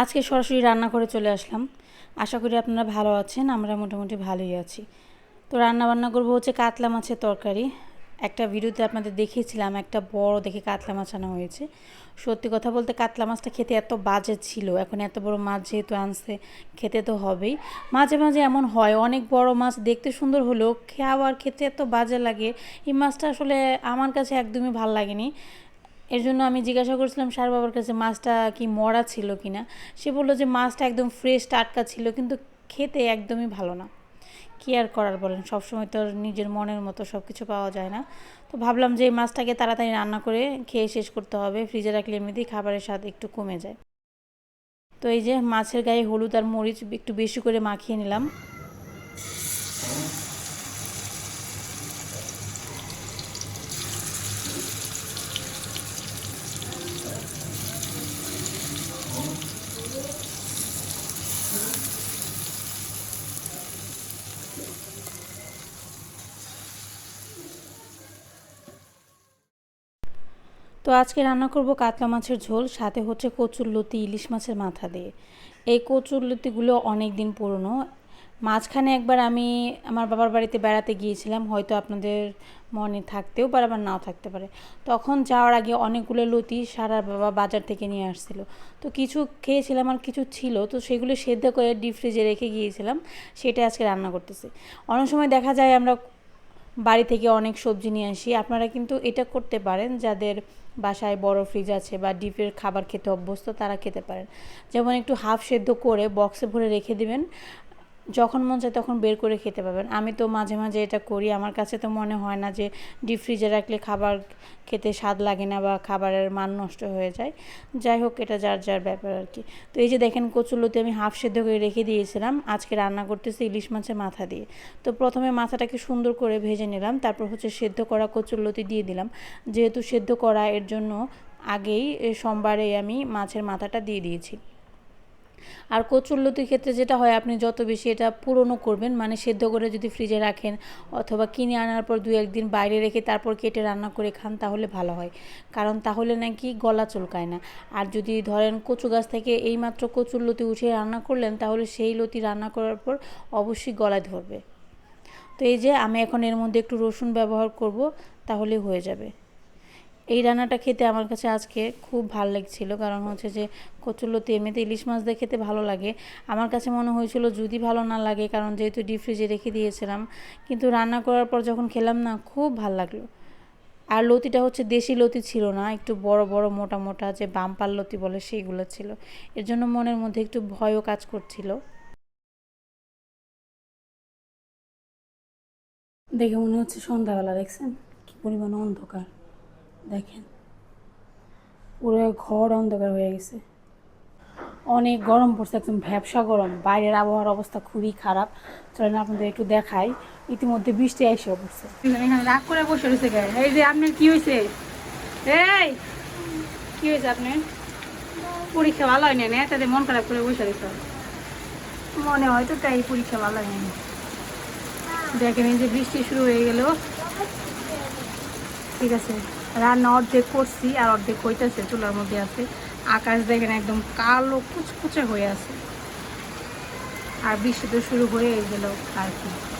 আজকে সরাসরি রান্না করে চলে আসলাম। আশা করি আপনারা ভালো আছেন, আমরা মোটামুটি ভালোই আছি। তো রান্না বান্না করব হচ্ছে কাতলা মাছের তরকারি। একটা ভিডিওতে আপনাদের দেখিয়েছিলাম, একটা বড় দেখে কাতলা মাছ আনা হয়েছে। সত্যি কথা বলতে কাতলা মাছটা খেতে এত বাজে ছিল, এখন এত বড় মাছ যেহেতু আনছে, খেতে তো হবেই। মাঝে মাঝে এমন হয়, অনেক বড় মাছ দেখতে সুন্দর হলেও খাওয়ার খেতে এত বাজে লাগে। এই মাছটা আসলে আমার কাছে একদমই ভালো লাগেনি। এর জন্য আমি জিজ্ঞাসা করছিলাম সার বাবার কাছে মাছটা কি মরা ছিল কি না? সে বলল যে, মাছটা একদম ফ্রেশ টাটকা ছিল, কিন্তু খেতে একদমই ভালো না। কী আর করার বলেন? সবসময় তো নিজের মনের মতো সব কিছু পাওয়া যায় না। তো ভাবলাম যে এই মাছটাকে তাড়াতাড়ি রান্না করে খেয়ে শেষ করতে হবে। ফ্রিজে রাখলে এমনিতেই খাবারের স্বাদ একটু কমে যায়। তো এই যে, মাছের গায়ে হলুদ আর মরিচ একটু বেশি করে মাখিয়ে নিলাম। তো আজকে রান্না করব কাতলা মাছের ঝোল, সাথে হচ্ছে কচুর লতি, ইলিশ মাছের মাথা দিয়ে। এই কচুর লতিগুলো অনেক দিন পুরনো। মাঝখানে একবার আমি আমার বাবার বাড়িতে বেড়াতে গিয়েছিলাম, হয়তো আপনাদের মনে থাকতেও পারে আবার নাও থাকতে পারে। তখন যাওয়ার আগে অনেকগুলো লতি সারা বাবা বাজার থেকে নিয়ে আসছিল। তো কিছু খেয়েছিলাম আর কিছু ছিল, তো সেগুলো সেদ্ধ করে ডিপ ফ্রিজে রেখে গিয়েছিলাম সেটা আজকে রান্না করতেছি। অনেক সময় দেখা যায় আমরা বাড়ি থেকে অনেক সবজি নিয়ে আসি। আপনারা কিন্তু এটা করতে পারেন, যাদের বাসায় বড় ফ্রিজ আছে বা ডিপের খাবার খেতে অভ্যস্ত, তারা খেতে পারেন। যেমন একটু হাফ সেদ্ধ করে বক্সে ভরে রেখে দিবেন। যখন মন চায় তখন বের করে খেতে পাবেন আমি তো মাঝে মাঝে এটা করি। আমার কাছে তো মনে হয় না যে ডিপ ফ্রিজে রাখলে খাবার খেতে স্বাদ লাগে না বা খাবারের মান নষ্ট হয়ে যায়। যাই হোক, এটা যার যার ব্যাপার আর কি। তো এই যে দেখেন কচুলুতে আমি হাফ সেদ্ধ করে রেখে দিয়েছিলাম। আজকে রান্না করতেছি ইলিশ মাছের মাথা দিয়ে। তো প্রথমে মাথাটাকে সুন্দর করে ভেজে নিলাম। তারপর হচ্ছে সেদ্ধ করা কচুরলতি দিয়ে দিলাম। যেহেতু সেদ্ধ করা এর জন্য আগেই সোমবারে আমি মাছের মাথাটা দিয়ে দিয়েছি। আর কচুরলতির ক্ষেত্রে যেটা হয়, আপনি যত বেশি এটা পুরনো করবেন মানে সেদ্ধ করে যদি ফ্রিজে রাখেন অথবা কিনে আনার পর দু একদিন বাইরে রেখে তারপর কেটে রান্না করে খান, তাহলে ভালো হয়। কারণ তাহলে নাকি গলা চুলকায় না। আর যদি ধরেন কচু গাছ থেকে এইমাত্র কচুর লতি উঠিয়ে রান্না করলেন, তাহলে সেই লতি রান্না করার পর অবশ্যই গলায় ধরবে। তো এই যে, আমি এখন এর মধ্যে একটু রসুন ব্যবহার করব, তাহলে হয়ে যাবে। এই রান্নাটা খেতে আমার কাছে আজকে খুব ভালো লাগছিল। কারণ হচ্ছে যে কচুরলতি এমনিতে ইলিশ মাছ দিয়ে খেতে ভালো লাগে। আমার কাছে মনে হয়েছিল যদি ভালো না লাগে, কারণ যেহেতু ডিপ ফ্রিজে রেখে দিয়েছিলাম। কিন্তু রান্না করার পর যখন খেলাম না, খুব ভালো লাগল। আর লতিটা হচ্ছে দেশি লতি ছিল না, একটু বড় বড়, মোটা মোটা যে বাম্পার লতি বলে সেইগুলো ছিল। এর জন্য মনের মধ্যে একটু ভয়ও কাজ করছিল। দেখে মনে হচ্ছে সন্ধ্যাবেলা, দেখছেন? কি পরিমাণ অন্ধকার। দেখেন। পুরো ঘর অন্ধকার হয়ে গেছে। অনেক গরম পড়ছে, একদম ভ্যাবসা গরম। বাইরের আবহাওয়ার অবস্থা খুবই খারাপ। চলেন আপনাদের একটু দেখাই। ইতিমধ্যে বৃষ্টি এসে পড়ছে। এখানে রাগ করে বসে রয়েছে এই যে আপনার কি হয়েছে? এই, কি হয়েছে আপনার? পরীক্ষা ভালো হয়নি না? তাদের মন খারাপ করে বসে রয়েছে। মনে হয় তো তাই পরীক্ষা ভালো হয়নি দেখেন, এই যে বৃষ্টি শুরু হয়ে গেল। ঠিক আছে। রান্না অর্ধেক করছি আর অর্ধেক হইতেছে, চুলার মধ্যে আছে। আকাশ দেখেন একদম কালো কুচকুচে হয়ে আছে। আর বৃষ্টি তো শুরু হয়ে গেল আর কি।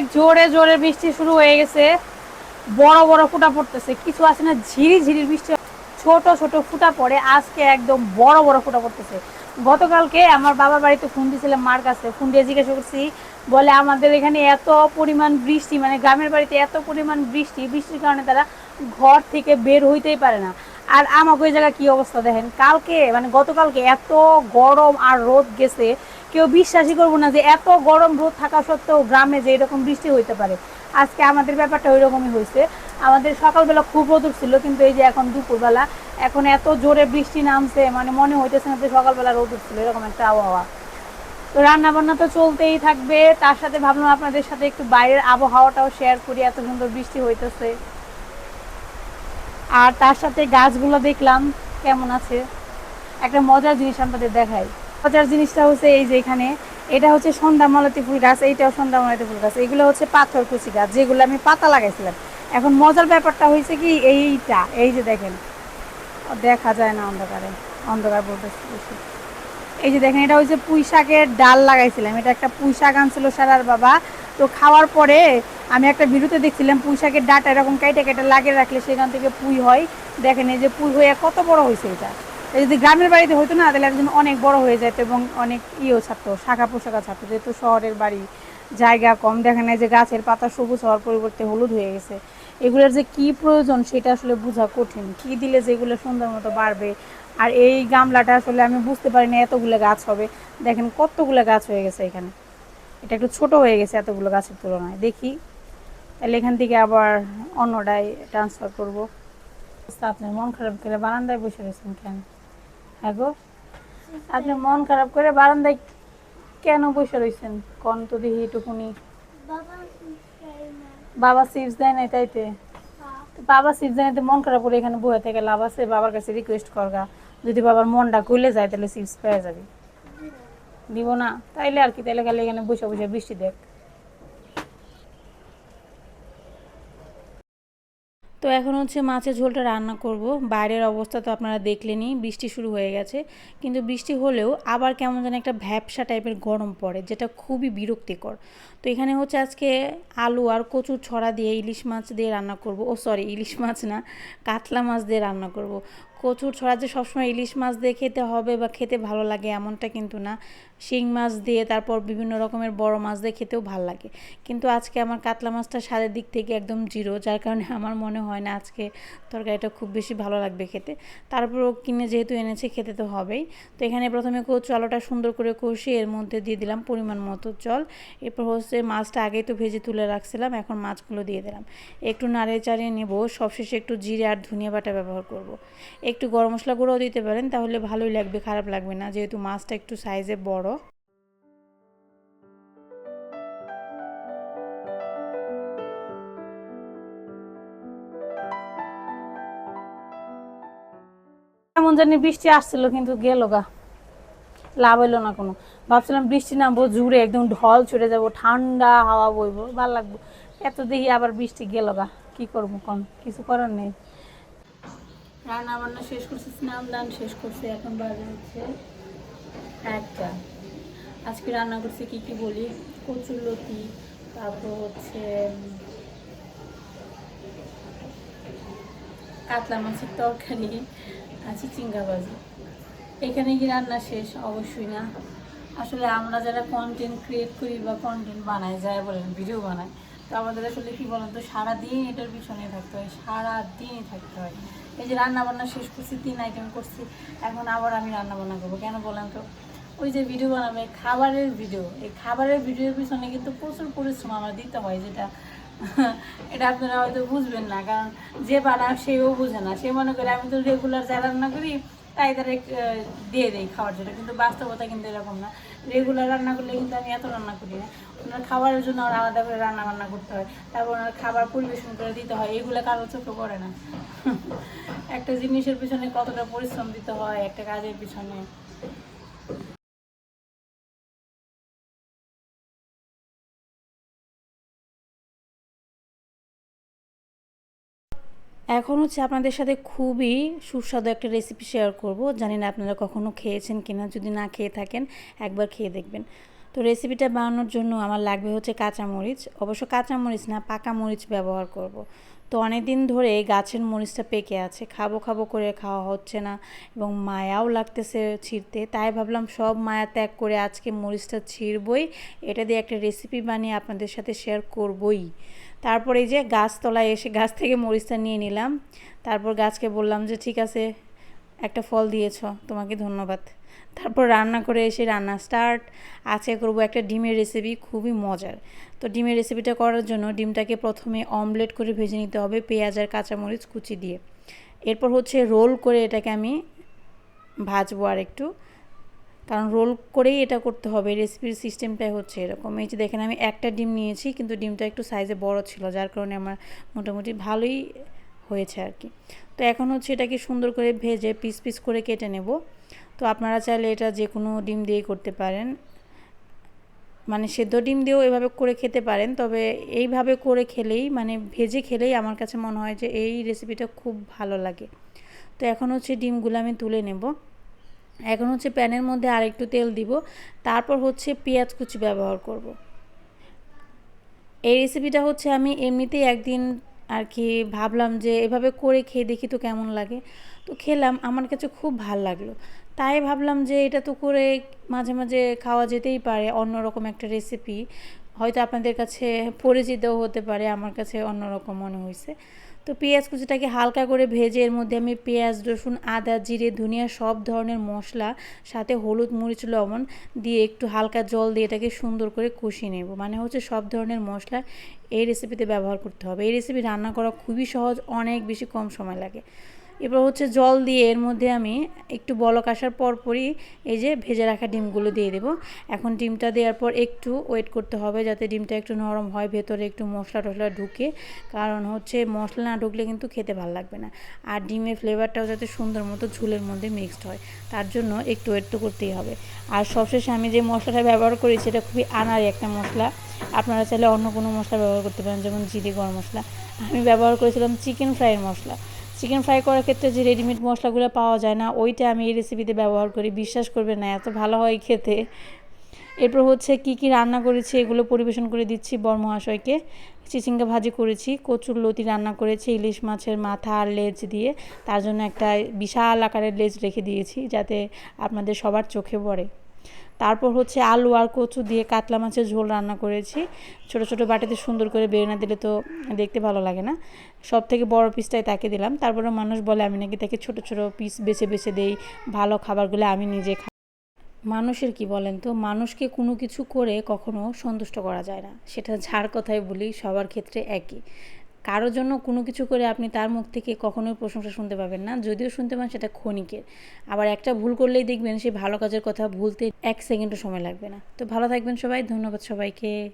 অনেক জোরে জোরে বৃষ্টি শুরু হয়ে গেছে। বড় বড় ফুটা পড়তেছে। কিছু আছে না, ঝিরি ঝিরি বৃষ্টি। ছোট ছোট ফুটা পড়ে, আজকে একদম বড় বড় ফুটা পড়তেছে। গতকালকে আমার বাবার বাড়িতে ফোন দিয়েছিলাম মার কাছে। ফোন দিয়ে জিজ্ঞাসা করছি, বলে আমাদের এখানে এত পরিমাণ বৃষ্টি মানে গ্রামের বাড়িতে এত পরিমাণ বৃষ্টি, বৃষ্টির কারণে তারা ঘর থেকে বের হইতেই পারে না। আর আমাকে ওই জায়গায় কি অবস্থা দেখেন? কালকে মানে গতকালকে এত গরম আর রোদ গেছে, কেউ বিশ্বাসই করব না যে এত গরম রোদ থাকা সত্ত্বেও গ্রামে যে এরকম বৃষ্টি হইতে পারে। আজকে আমাদের ব্যাপারটা ওই রকমই হয়েছে। আমাদের সকালবেলা খুব রোদ ছিল কিন্তু এই যে এখন দুপুরবেলা, এখন এত জোরে বৃষ্টি নামছে মানে মনে হইতেছে না যে সকালবেলা রোদ উঠছিল, এরকম একটা আবহাওয়া। তো রান্না বান্না তো চলতেই থাকবে, তার সাথে ভাবলাম আপনাদের সাথে একটু বাইরের আবহাওয়াটাও শেয়ার করি, এত সুন্দর বৃষ্টি হইতেছে। আর তার সাথে গাছগুলো দেখলাম, কেমন আছে? একটা মজার জিনিস আমাদের দেখাই। মজার জিনিসটা হচ্ছে এই যে এখানে, এটা হচ্ছে সন্ধ্যা মালতী ফুল গাছ, এইটাও সন্ধ্যা মালতী ফুল গাছ। এগুলো হচ্ছে পাথর কুচি গাছ, যেগুলো আমি পাতা লাগাইছিলাম। এখন মজার ব্যাপারটা হয়েছে কি, এইটা, এই যে দেখেন। দেখা যায় না অন্ধকারে, অন্ধকার বলতেছি। বেশি। এই যে দেখেন, এটা হচ্ছে পুঁই শাকের ডাল লাগাইছিলাম। এটা একটা পুঁই শাক আনছিল সারার বাবা। তো খাওয়ার পরে আমি একটা ভিডিওতে দেখছিলাম পুঁই শাকের ডাটা এরকম কেটে কেটে লাগিয়ে রাখলে সেখান থেকে পুঁই হয়। দেখেন, এই যে পুঁই হয়ে কত বড় হয়েছে এটা। যদি গ্রামের বাড়িতে হতো না, তাহলে একজন অনেক বড় হয়ে যেত এবং অনেক ইয়েও ছাড়তো, শাখা পোশাকা ছাড়তো। যেহেতু শহরের বাড়ি, জায়গা কম। দেখেন, এই যে গাছের পাতা সবুজ হওয়ার পরিবর্তে হলুদ হয়ে গেছে। এগুলোর যে কি প্রয়োজন, সেটা আসলে বোঝা কঠিন। কি দিলে যেগুলো সুন্দর মতো বাড়বে আর এই গামলাটা আসলে আমি বুঝতে পারিনি এতগুলো গাছ হবে। দেখেন কতগুলো গাছ হয়ে গেছে এখানে। এটা একটু ছোট হয়ে গেছে এতগুলো গাছের তুলনায়। দেখি। তাহলে এখান থেকে আবার অন্যটায় ট্রান্সফার করব। আপনার মন খারাপ করে বারান্দায় বসে রয়েছেন কেন? হ্যাঁ গো। আপনি মন খারাপ করে বারান্দায় কেন বসে রয়েছেন? কন তো দেখি একটুকুনি বাবা চিপস দেয় নাই তাইতে? তো বাবা চিপস দেয় নাই তো মন খারাপ করে এখানে বয়ে থেকে লাভ আছে বাবার কাছে রিকোয়েস্ট করগা। যদি বাবার মনটা কইলে যায়, তাহলে চিপস পেয়ে যাবি। দিব না, তাইলে আর কি, তাইলে খালি এখানে বসে বসে বৃষ্টি দেখ। তো এখন হচ্ছে মাছের ঝোলটা রান্না করব। বাইরের অবস্থা তো আপনারা দেখলেনই, বৃষ্টি শুরু হয়ে গেছে। কিন্তু বৃষ্টি হলেও আবার কেমন যেন একটা ভ্যাপসা টাইপের গরম পড়ে, যেটা খুবই বিরক্তিকর। তো এখানে হচ্ছে আজকে আলু আর কচুর ছড়া দিয়ে ইলিশ মাছ দিয়ে রান্না করব। ও সরি ইলিশ মাছ না, কাতলা মাছ দিয়ে রান্না করব। কচুর ছড়া যে সবসময় ইলিশ মাছ দিয়ে খেতে হবে বা খেতে ভালো লাগে এমনটা কিন্তু না। শিং মাছ দিয়ে তারপর বিভিন্ন রকমের বড় মাছ দিয়ে খেতেও ভালো লাগে। কিন্তু আজকে আমার কাতলা মাছটা স্বাদের দিক থেকে একদম জিরো, যার কারণে আমার মনে হয় না আজকে তরকারিটা খুব বেশি ভালো লাগবে খেতে। তারপরও কিনে যেহেতু এনেছে, খেতে তো হবেই। তো এখানে প্রথমে কচু আলুটা সুন্দর করে কষিয়ে এর মধ্যে দিয়ে দিলাম পরিমাণ মতো জল। এরপর হচ্ছে মাছটা আগেই তো ভেজে তুলে রাখছিলাম, এখন মাছগুলো দিয়ে দিলাম। একটু নাড়িয়ে চাড়িয়ে নেব, সবশেষে একটু জিরে আর ধনিয়া বাটা ব্যবহার করব। একটু গরম মশলা গুঁড়োও দিতে পারেন, তাহলে ভালোই লাগবে, খারাপ লাগবে না, যেহেতু মাছটা একটু সাইজে বড়। এমন জানি বৃষ্টি আসছিল, কিন্তু গেল গা। লাভ হইল না কোনো। ভাবছিলাম বৃষ্টি নামবো জুড়ে, একদম ঢল ছুটে যাব, ঠান্ডা হাওয়া বইবো, ভালো লাগবো। এত দেখি আবার বৃষ্টি গেল গা, কি করব কোন? কিছু করার নেই। রান্না বান্না শেষ করছি, স্নান দান শেষ এখন বাজে হচ্ছে একটা। আজকে রান্না করছি কি কি বলি? কচুর লতি, তারপর হচ্ছে কাতলা মাছের তরকারি আর চিচিঙ্গা ভাজি। এখানে কি রান্না শেষ? অবশ্যই না। আসলে আমরা যারা কন্টেন্ট ক্রিয়েট করি বা কন্টেন্ট বানাই যাই বলেন ভিডিও বানাই তো আমাদের আসলে কি বলেন তো, সারাদিন এটার পিছনে থাকতে হয়, সারাদিনই থাকতে হয়। এই যে রান্না বান্না শেষ করছি, তিন আইটেম করছি, এখন আবার আমি রান্না বান্না করব। কেন বলেন তো? ওই যে ভিডিও বানাবে, খাবারের ভিডিও এই খাবারের ভিডিওর পিছনে কিন্তু প্রচুর পরিশ্রম আমার দিতে হয়, যেটা এটা আপনারা হয়তো বুঝবেন না, কারণ যে বানায় সেও বুঝে না। সে মনে করে আমি তো রেগুলার যা রান্না করি, তাই তারা দিয়ে দেয় খাওয়ার জন্য। কিন্তু বাস্তবতা কিন্তু এরকম না। রেগুলার রান্না করলে কিন্তু আমি এত রান্না করি না। ওনার খাবারের জন্য ওরা আলাদা করে রান্না বান্না করতে হয়। তারপর ওনার খাবার পরিবেশন করে দিতে হয়। এগুলো কারও চোখে পড়ে না। একটা জিনিসের পিছনে কতটা পরিশ্রম দিতে হয়, একটা কাজের পিছনে। এখন হচ্ছে আপনাদের সাথে খুবই সুস্বাদু একটা রেসিপি শেয়ার করব। জানি না আপনারা কখনো খেয়েছেন কিনা, যদি না খেয়ে থাকেন, একবার খেয়ে দেখবেন। তো রেসিপিটা বানানোর জন্য আমার লাগবে হচ্ছে কাঁচামরিচ। অবশ্য কাঁচামরিচ না, পাকা মরিচ ব্যবহার করব। তো অনেক দিন ধরে গাছের মরিচটা পেকে আছে। খাব খাব করে খাওয়া হচ্ছে না এবং মায়াও লাগতেছে ছিঁড়তে। তাই ভাবলাম সব মায়া ত্যাগ করে আজকে মরিচটা ছিঁড়বই। এটা দিয়ে একটা রেসিপি বানিয়ে আপনাদের সাথে শেয়ার করবই। তারপর এই যে গাছতলায় এসে গাছ থেকে মরিচটা নিয়ে নিলাম। তারপর গাছকে বললাম যে, ঠিক আছে, একটা ফল দিয়েছ, তোমাকে ধন্যবাদ। তারপর রান্না করে এসে রান্না স্টার্ট আজকে করব একটা ডিমের রেসিপি খুবই মজার। তো ডিমের রেসিপিটা করার জন্য ডিমটাকে প্রথমে অমলেট করে ভেজে নিতে হবে, পেঁয়াজ আর কাঁচামরিচ কুচি দিয়ে। এরপর হচ্ছে রোল করে এটাকে আমি ভাজবো আর একটু কারণ রোল করেই এটা করতে হবে রেসিপির সিস্টেমটাই হচ্ছে এরকম। এই যে দেখেন, আমি একটা ডিম নিয়েছি, কিন্তু ডিমটা একটু সাইজে বড় ছিল, যার কারণে আমার মোটামুটি ভালোই হয়েছে আর কি। তো এখন হচ্ছে এটাকে সুন্দর করে ভেজে পিস পিস করে কেটে নেব। তো আপনারা চাইলে এটা যে কোনো ডিম দিয়েই করতে পারেন। মানে সেদ্ধ ডিম দিয়েও এভাবে করে খেতে পারেন, তবে এইভাবে করে খেলেই মানে ভেজে খেলেই আমার কাছে মনে হয় যে এই রেসিপিটা খুব ভালো লাগে। তো এখন হচ্ছে ডিমগুলো আমি তুলে নেব। এখন হচ্ছে প্যানের মধ্যে আর একটু তেল দিব, তারপর হচ্ছে পেঁয়াজ কুচি ব্যবহার করব। এই রেসিপিটা হচ্ছে আমি এমনিতেই একদিন আর কি ভাবলাম যে এভাবে করে খেয়ে দেখি তো কেমন লাগে। তো খেলাম, আমার কাছে খুব ভালো লাগল। তাই ভাবলাম যে এটা তো করে মাঝে মাঝে খাওয়া যেতেই পারে, অন্যরকম একটা রেসিপি হয়তো আপনাদের কাছে পরিচিতও হতে পারে, আমার কাছে অন্যরকম মনে হয়েছে তো পেঁয়াজ কুচিটাকে হালকা করে ভেজে এর মধ্যে আমি পেঁয়াজ, রসুন, আদা, জিরে, ধনিয়া সব ধরনের মশলা, সাথে হলুদ, মরিচ, লবণ দিয়ে একটু হালকা জল দিয়ে এটাকে সুন্দর করে কষিয়ে নেব। মানে হচ্ছে সব ধরনের মশলা এই রেসিপিতে ব্যবহার করতে হবে। এই রেসিপি রান্না করা খুবই সহজ, অনেক বেশি কম সময় লাগে। এবার হচ্ছে জল দিয়ে এর মধ্যে আমি একটু বলক আসার পরপরই এই যে ভেজে রাখা ডিমগুলো দিয়ে দেবো। এখন ডিমটা দেওয়ার পর একটু ওয়েট করতে হবে যাতে ডিমটা একটু নরম হয়, ভেতরে একটু মশলা টশলা ঢুকে। কারণ হচ্ছে মশলা না ঢুকলে কিন্তু খেতে ভালো লাগবে না। আর ডিমের ফ্লেভারটাও যাতে সুন্দর মতো ঝুলের মধ্যে মিক্সড হয়, তার জন্য একটু ওয়েট তো করতেই হবে। আর সবশেষে আমি যে মশলাটা ব্যবহার করি সেটা খুবই আনারি একটা মশলা। আপনারা চাইলে অন্য কোনো মশলা ব্যবহার করতে পারেন, যেমন জিরে গরম মশলা। আমি ব্যবহার করেছিলাম চিকেন ফ্রাইয়ের মশলা। চিকেন ফ্রাই করার ক্ষেত্রে যে রেডিমেড মশলাগুলো পাওয়া যায় না, ওইটা আমি এই রেসিপিতে ব্যবহার করি। বিশ্বাস করবে না, এত ভালো হয় খেতে। এরপর হচ্ছে কি কি রান্না করেছি, এগুলো পরিবেশন করে দিচ্ছি বরমহাশয়কে। চিচিঙ্গা ভাজি করেছি, কচুর লতি রান্না করেছি, ইলিশ মাছের মাথা আর লেজ দিয়ে। তার জন্য একটা বিশাল আকারের লেজ রেখে দিয়েছি, যাতে আপনাদের সবার চোখে পড়ে। তারপর হচ্ছে আলু আর কচু দিয়ে কাতলা মাছের ঝোল রান্না করেছি। ছোট ছোট বাটিতে সুন্দর করে বেড়ে না দিলে তো দেখতে ভালো লাগে না। সব থেকে বড় পিসটাই তাকে দিলাম। তারপরে মানুষ বলে, আমি নাকি তাকে ছোট ছোট পিস বেছে বেছে দেই, ভালো খাবারগুলো আমি নিজে খাই। মানুষের কি বলেন তো? মানুষকে কোনো কিছু করে কখনো সন্তুষ্ট করা যায় না। সেটা যার কথাই বলি, সবার ক্ষেত্রে একই। কারোর জন্য কোনো কিছু করে আপনি তার মুখ থেকে কখনোই প্রশংসা শুনতে পাবেন না, যদিও শুনতে পান সেটা ক্ষণিকের। আবার একটা ভুল করলেই দেখবেন সেই ভালো কাজের কথা ভুলতে এক সেকেন্ডও সময় লাগবে না। তো ভালো থাকবেন সবাই, ধন্যবাদ সবাইকে।